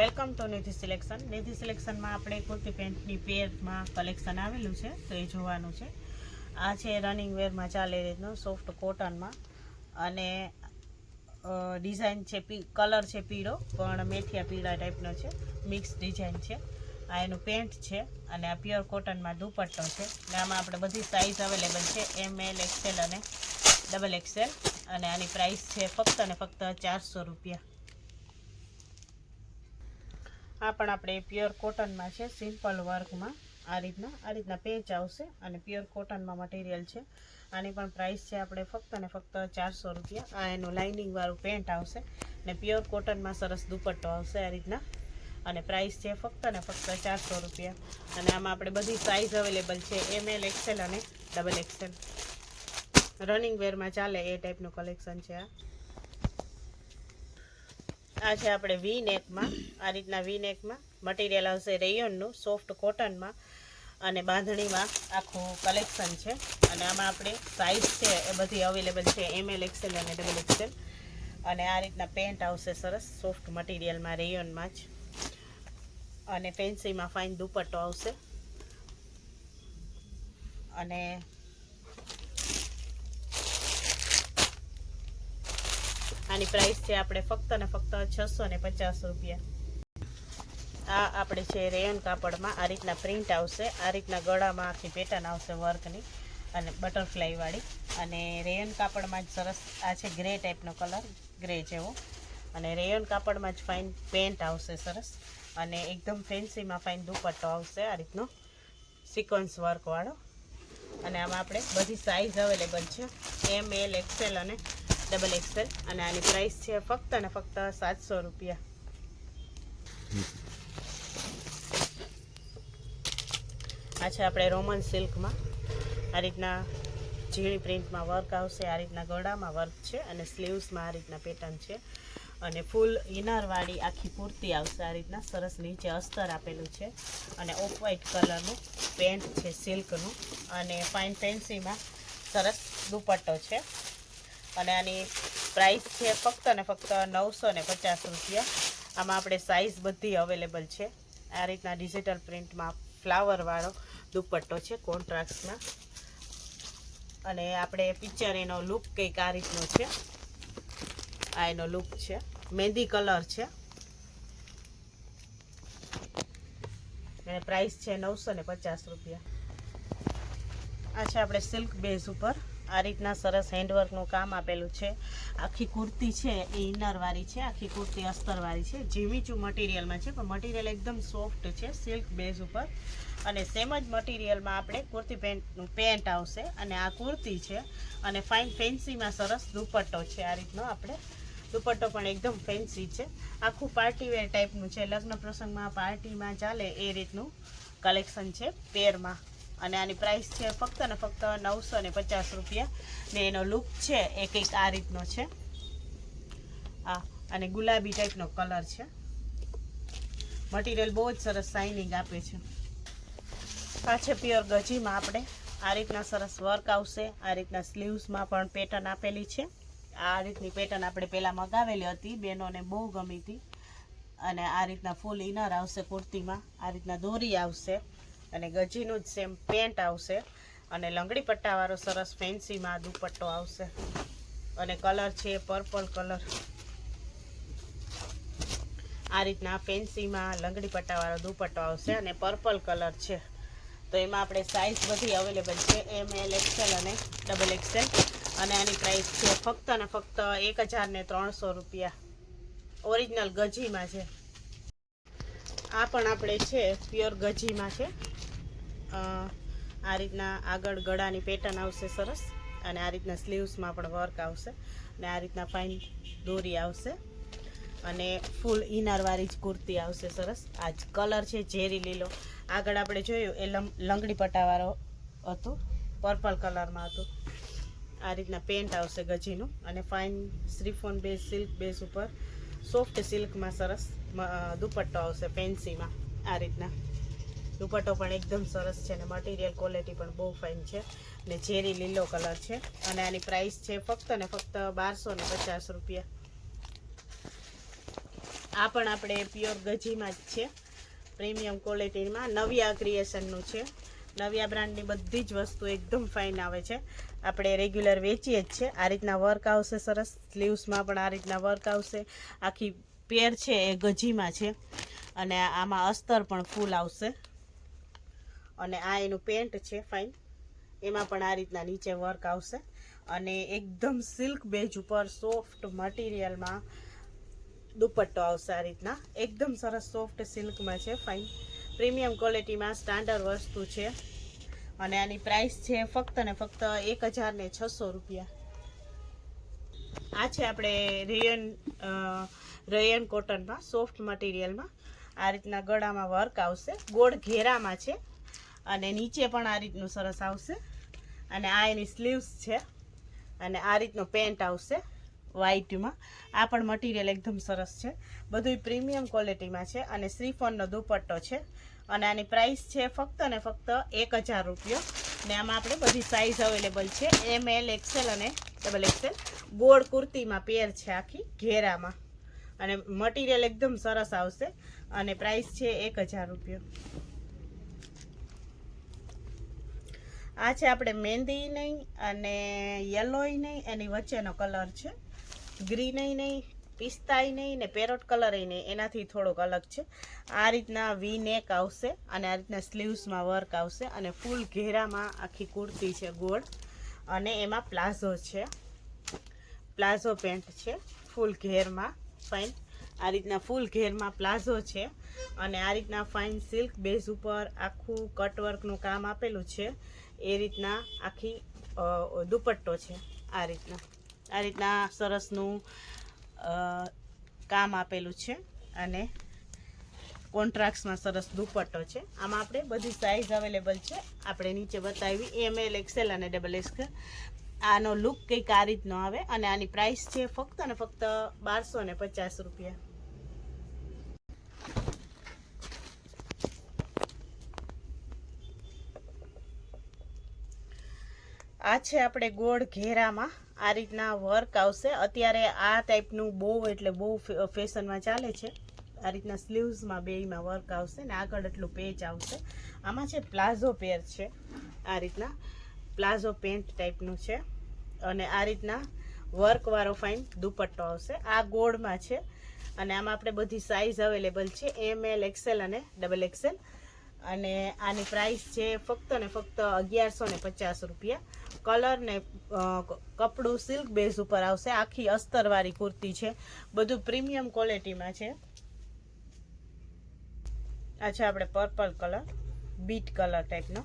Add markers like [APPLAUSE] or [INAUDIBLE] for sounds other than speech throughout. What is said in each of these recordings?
Welcome to Nidhi selection Nidhi સિલેક્શનમાં આપણે kurti પેન્ટની પેરમાં collection આવેલું છે, તો એ જોવાનું છે. આ છે રનિંગ વેરમાં ચાલે રીતનું સોફ્ટ કોટનમાં અને ડિઝાઇન છે પી કલર છે પીળો, પણ મેથિયા પીળા ટાઈપનો છે. મિક્સ ડિઝાઇન છે. આ એનું પેન્ટ છે અને આ પ્યોર કોટનમાં દુપટ્ટો છે. અને આમાં આપણે બધી સાઇઝ અવેલેબલ છે એમ એલ એક્સેલ અને ડબલ એક્સેલ અને આની પ્રાઇસ છે ફક્ત અને ફક્ત ચારસો રૂપિયા. આ પણ આપણે પ્યોર કોટનમાં છે, સિમ્પલ વર્કમાં. આ રીતના આ રીતના પેચ આવશે અને પ્યોર કોટનમાં મટીરિયલ છે. આની પણ પ્રાઇસ છે આપણે ફક્ત ને ફક્ત ચારસો રૂપિયા. આ એનું લાઇનિંગ વાળું પેન્ટ આવશે ને પ્યોર કોટનમાં સરસ દુપટ્ટો આવશે આ રીતના. અને પ્રાઇસ છે ફક્ત ને ફક્ત ચારસો રૂપિયા. અને આમાં આપણે બધી સાઇઝ અવેલેબલ છે એમ એલ એક્સેલ અને ડબલ એક્સેલ રનિંગ વેરમાં ચાલે એ ટાઈપનું કલેક્શન છે આ. આ છે આપણે વી નેકમાં. આ રીતના વી નેકમાં મટીરિયલ આવશે રેયોનનું સોફ્ટ કોટનમાં અને બાંધણીમાં આખું કલેક્શન છે. અને આમાં આપણે સાઇઝ છે એ બધી અવેલેબલ છે એમએલ એક્સેલ અને ડબલ એક્સેલ અને આ રીતના પેન્ટ આવશે સરસ સોફ્ટ મટીરિયલમાં રેયોનમાં જ. અને ફેન્સીમાં ફાઇન દુપટ્ટો આવશે. અને આની પ્રાઇસ છે આપણે ફક્ત ને ફક્ત છસો ને પચાસ રૂપિયા. આ આપણે છે રેયન કાપડમાં આ રીતના પ્રિન્ટ આવશે. આ રીતના ગળામાં આખી પેટર્ન આવશે વર્કની અને બટરફ્લાયવાળી અને રેયન કાપડમાં જ સરસ આ છે ગ્રે ટાઈપનો કલર ગ્રે જેવો. અને રેયન કાપડમાં જ ફાઇન પેન્ટ આવશે સરસ. અને એકદમ ફેન્સીમાં ફાઇન દુપટ્ટો આવશે આ રીતનો સિક્વન્સ વર્કવાળો અને આમાં આપણે બધી સાઇઝ અવેલેબલ છે. એમ એલ એક્સેલ અને ડબલ એક્સેલ અને આની પ્રાઇસ છે ફક્ત અને ફક્ત સાતસો રૂપિયા. આ છે આપણે રોમન સિલ્કમાં આ રીતના ઝીણી પ્રિન્ટમાં વર્ક આવશે, આ રીતના ગળામાં વર્ક છે અને સ્લીવ્સમાં આ રીતના પેટર્ન છે. અને ફૂલ ઇનરવાળી આખી કુર્તી આવશે, આ રીતના સરસ નીચે અસ્તર આપેલું છે. અને ઓફ વ્હાઇટ કલરનું પેન્ટ છે સિલ્કનું અને ફાઇન ફેન્સીમાં સરસ દુપટ્ટો છે. અને આની પ્રાઇસ છે ફક્ત ને ફક્ત નવસો ને પચાસ રૂપિયા. આમાં આપણે સાઇઝ બધી અવેલેબલ છે. આ રીતના ડિજિટલ પ્રિન્ટમાં ફ્લાવરવાળો દુપટ્ટો છે કોન્ટ્રાક્ટમાં અને આપણે પિક્ચર એનો લુક કંઈક આ રીતનો છે. આ એનો લુક છે. મહેંદી કલર છે. અને પ્રાઇસ છે નવસો ને પચાસ રૂપિયા. આ છે આપણે સિલ્ક બેઝ ઉપર. આ રીતના સરસ હેન્ડવર્કનું કામ આપેલું છે. આખી કુર્તી છે, એ ઇનરવાળી છે, આખી કુર્તી અસ્તરવાળી છે. જીમીચું મટીરિયલમાં છે, પણ મટીરિયલ એકદમ સોફ્ટ છે સિલ્ક બેઝ ઉપર. અને સેમ જ મટીરિયલમાં આપણે કુર્તી પેન્ટનું પેન્ટ આવશે અને આ કુર્તી છે અને ફાઇન ફેન્સીમાં સરસ દુપટ્ટો છે. આ રીતનો આપણે દુપટ્ટો પણ એકદમ ફેન્સી છે. આખું પાર્ટીવેર ટાઈપનું છે. લગ્ન પ્રસંગમાં પાર્ટીમાં ચાલે એ રીતનું કલેક્શન છે, પેરમાં. અને આની પ્રાઇસ છે ફક્ત ને ફક્ત નવસો ને પચાસ રૂપિયા. ને એનો લુક છે એ કંઈક આ રીતનો છે. આ, અને ગુલાબી ટાઈપનો કલર છે. મટીરિયલ બહુ જ સરસ શાઇનિંગ આપે છે. આ છે પ્યોર ગજીમાં આપણે. આ રીતના સરસ વર્ક આવશે. આ રીતના સ્લીવ્સમાં પણ પેટર્ન આપેલી છે. આ રીતની પેટર્ન આપણે પહેલાં મગાવેલી હતી. બેનોને બહુ ગમી હતી. અને આ રીતના ફૂલ ઇનર આવશે કુર્તીમાં. આ રીતના દોરી આવશે. અને ગજીનું જ સેમ પેન્ટ આવશે. અને લંગડી પટ્ટાવાળો સરસ ફેન્સીમાં દુપટ્ટો આવશે. અને કલર છે પર્પલ કલર આ રીતના ફેન્સીમાં લંગડી પટ્ટાવાળો દુપટ્ટો આવશે અને પર્પલ કલર છે. તો એમાં આપણે સાઇઝ બધી અવેલેબલ છે. એમ એલ એક્સેલ અને ડબલ એક્સેલ અને આની પ્રાઇસ છે ફક્ત અને ફક્ત એક હજારને ત્રણસો રૂપિયા. ઓરિજિનલ ગજીમાં છે. આ પણ આપણે છે પ્યોર ગજીમાં છે. આ રીતના આગળ ગળાની પેટર્ન આવશે સરસ અને આ રીતના સ્લીવ્સમાં પણ વર્ક આવશે અને આ રીતના ફાઇન દોરી આવશે અને ફૂલ ઇનરવાળી જ કુર્તી આવશે સરસ. આ જ કલર છે ઝેરી લીલો. આગળ આપણે જોયું એ લંગડી પટ્ટાવાળો હતું પર્પલ કલરમાં હતું. આ રીતના પેન્ટ આવશે ગજીનું અને fine chiffon base silk base ઉપર સોફ્ટ સિલ્કમાં સરસ દુપટ્ટો આવશે ફેન્સીમાં આ રીતના. દુપટ્ટો પણ એકદમ સરસ છે અને મટીરિયલ ક્વોલિટી પણ બહુ ફાઇન છે ને ઝેરી લીલો કલર છે અને આની પ્રાઇસ છે ફક્ત ને ફક્ત બારસો ને પચાસ રૂપિયા. આ પણ આપણે પ્યોર ગજીમાં જ છે. પ્રીમિયમ ક્વોલિટીમાં નવિયા ક્રિએશનનું છે. નવિયા બ્રાન્ડની બધી જ વસ્તુ એકદમ ફાઇન આવે છે. આપણે રેગ્યુલર વેચીએ જ છે. આ રીતના વર્ક આવશે સરસ. સ્લીવ્સમાં પણ આ રીતના વર્ક આવશે. આખી પેર છે એ ગજીમાં છે. અને આમાં અસ્તર પણ ફૂલ આવશે. અને આ એનું પેન્ટ છે ફાઇન એમાં પણ આ રીતના નીચે વર્ક આવશે. અને એકદમ સિલ્ક બેજ ઉપર સોફ્ટ મટીરિયલમાં દુપટ્ટો આવશે આ રીતના. એકદમ સરસ સોફ્ટ સિલ્કમાં છે ફાઇન પ્રીમિયમ ક્વોલિટીમાં સ્ટાન્ડર્ડ વસ્તુ છે. અને આની પ્રાઇસ છે ફક્ત ને ફક્ત એક હજાર છસો રૂપિયા. આ છે આપણે રેયન રેયન કોટનમાં સોફ્ટ મટીરિયલમાં આ રીતના ગળામાં વર્ક આવશે. ગોળ ઘેરામાં છે. અને નીચે પણ આ રીતનું સરસ આવશે. અને આ એની સ્લીવ્સ છે. અને આ રીતનો પેન્ટ આવશે વ્હાઇટમાં આ પણ મટીરિયલ એકદમ સરસ છે. બધું પ્રીમિયમ ક્વોલિટીમાં છે અને શ્રીફોનનો દુપટ્ટો છે. અને આની પ્રાઇસ છે ફક્ત ને ફક્ત એક હજાર રૂપિયો. ને આમાં આપણે બધી સાઇઝ અવેલેબલ છે. એમ એલ એક્સેલ અને ડબલ એક્સેલ ગોળ કુર્તીમાં પેર છે આખી ઘેરામાં. અને મટીરિયલ એકદમ સરસ આવશે. અને પ્રાઇસ છે એક હજાર રૂપિયો. આ છે આપણે મહેંદી નહીં અને યલોય નહીં, એની વચ્ચેનો કલર છે. ગ્રીનય નહીં, પિસ્તાય નહીં ને પેરોટ કલર નહીં, એનાથી થોડોક અલગ છે. આ રીતના વી નેક આવશે અને આ રીતના સ્લીવ્સમાં વર્ક આવશે અને ફૂલ ઘેરામાં આખી કુર્તી છે ગોળ અને એમાં પ્લાઝો છે. પ્લાઝો પેન્ટ છે, ફૂલ ઘેરમાં, ફાઇન. આ રીતના ફૂલ ઘેરમાં પ્લાઝો છે અને આ રીતના ફાઇન સિલ્ક બેઝ ઉપર આખું કટવર્કનું કામ આપેલું છે. એ રીતના આખી દુપટ્ટો છે આ રીતના. આ રીતના સરસનું કામ આપેલું છે અને કોન્ટ્રાક્ટ્સમાં સરસ દુપટ્ટો છે. આમાં આપણે બધી સાઇઝ અવેલેબલ છે. આપણે નીચે બતાવી. એમ એલ એક્સેલ અને ડબલ એક્સેલ આનો લુક કંઈક આ રીતનો આવે અને આની પ્રાઇસ છે ફક્ત અને ફક્ત બારસો ને પચાસ રૂપિયા. આ છે આપણે ગોળ ઘેરામાં. આ રીતના વર્ક આવશે. અત્યારે આ ટાઈપનું બહુ એટલે બહુ ફેશનમાં ચાલે છે. આ રીતના સ્લીવ્સમાં બેયમાં વર્ક આવશે ને આગળ એટલું પેચ આવશે. આમાં છે પ્લાઝો પેર છે. આ રીતના પ્લાઝો પેન્ટ ટાઈપનું છે. અને આ રીતના વર્કવાળો ફાઇન દુપટ્ટો આવશે. આ ગોળમાં છે. અને આમાં આપણે બધી સાઇઝ અવેલેબલ છે. એમ એલ એક્સેલ અને ડબલ એક્સેલ અને આની પ્રાઇસ છે ફક્ત ને ફક્ત અગિયારસો ને પચાસ રૂપિયા. કલર ને કપડું સિલ્ક બેઝ ઉપર આવશે. આખી અસ્તરવાળી કુર્તી છે. બધું પ્રીમિયમ ક્વોલિટીમાં છે. આ છે આપણે પર્પલ કલર, બીટ કલર ટાઈપનો.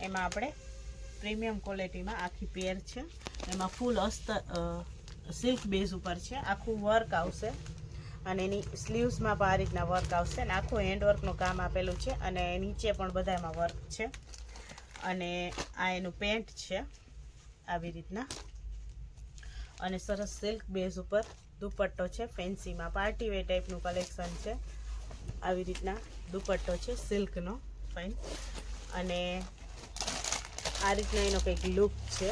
એમાં આપણે પ્રીમિયમ ક્વોલિટીમાં આખી પેર છે. એમાં ફૂલ અસ્તર સિલ્ક બેઝ ઉપર છે. આખું વર્ક આવશે. અને એની સ્લીવ્સમાં પણ આ રીતના વર્ક આવશે. અને આખું હેન્ડવર્કનું કામ આપેલું છે. અને નીચે પણ બધામાં વર્ક છે. અને આ એનું પેન્ટ છે આવી રીતના. અને સરસ સિલ્ક બેઝ ઉપર દુપટ્ટો છે, ફેન્સીમાં પાર્ટી વે ટાઈપનું કલેક્શન છે. આવી રીતના દુપટ્ટો છે સિલ્કનો ફાઇન. અને આ રીતનો એનો કંઈક લુક છે.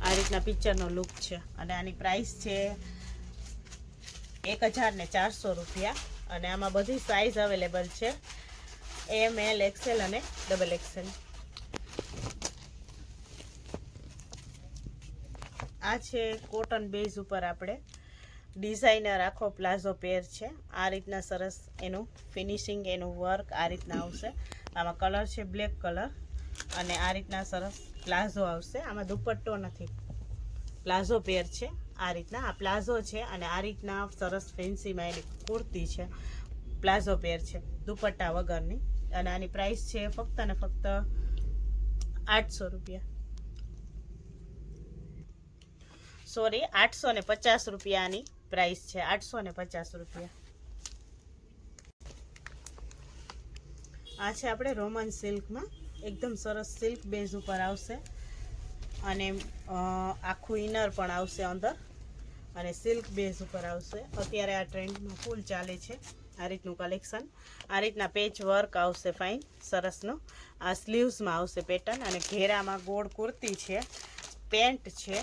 આ રીતના પિક્ચરનો લુક છે. અને આની પ્રાઇસ છે એક હજાર ને ચારસો રૂપિયા. અને આમાં બધી સાઇઝ અવેલેબલ છે. એમ એલ, એક્સેલ અને ડબલ એક્સેલ આ છે કોટન બેઝ ઉપર આપણે ડિઝાઇનર આખો પ્લાઝો પેર છે. આ રીતના સરસ એનું ફિનિશિંગ એનું વર્ક આ રીતના આવશે. આમાં કલર છે બ્લેક કલર અને આ રીતના સરસ પ્લાઝો આવશે. આમાં દુપટ્ટો નથી. પ્લાઝો પેર છે આ રીતના. આ પ્લાઝો છે અને આ રીતના સરસ ફેન્સીમાં એની કુર્તી છે. પ્લાઝો પેર છે દુપટ્ટા વગરની. અને આની પ્રાઇસ છે ફક્ત ને ફક્ત આઠસો રૂપિયા. સોરી આઠસો ને પચાસ રૂપિયાની પ્રાઇસ છે. આઠસો ને પચાસ રૂપિયા. આ છે આપણે રોમન સિલ્કમાં એકદમ સરસ સિલ્ક બેઝ ઉપર આવશે. અને આખું ઇનર પણ આવશે અંદર. અને સિલ્ક બેઝ ઉપર આવશે. અત્યારે આ ટ્રેન્ડમાં ફૂલ ચાલે છે આ રીતનું કલેક્શન આ રીતના પેચ વર્ક આવશે ફાઇન સરસનું. આ સ્લીવ્સમાં આવશે પેટર્ન અને ઘેરામાં ગોળ કુર્તી છે પેન્ટ છે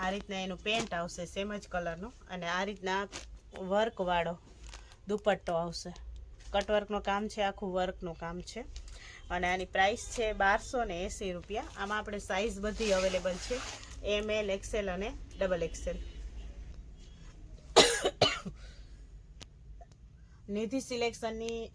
આ રીતના એનું પેન્ટ આવશે સેમ જ કલરનું અને આ રીતના વર્કવાળો દુપટ્ટો આવશે. કટવર્કનું કામ છે, આખું વર્કનું કામ છે. અને આની પ્રાઇસ છે બારસો ને એંસી રૂપિયા. આમાં આપણે સાઇઝ બધી અવેલેબલ છે. એમ એલ એક્સેલ અને ડબલ એક્સેલ [COUGHS] નિધિ સિલેક્શનની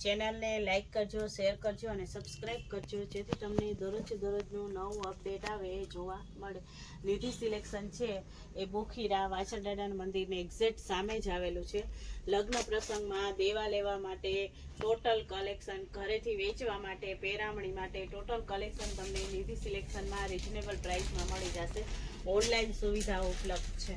ચેનલને લાઈક કરજો, શેર કરજો અને સબસ્ક્રાઈબ કરજો, જેથી તમને દરરોજ દરરોજનું નવું અપડેટ આવે એ જોવા મળે. નિધિ સિલેક્શન છે એ બોખીરા વાછરદાદાના મંદિરની એક્ઝેક્ટ સામે જ આવેલું છે. લગ્ન પ્રસંગમાં દેવા લેવા માટે ટોટલ કલેક્શન ઘરેથી વેચવા માટે, પેરામણી માટે ટોટલ કલેક્શન તમને નિધિ સિલેક્શનમાં રિઝનેબલ પ્રાઇસમાં મળી જશે. ઓનલાઈન સુવિધાઓ ઉપલબ્ધ છે.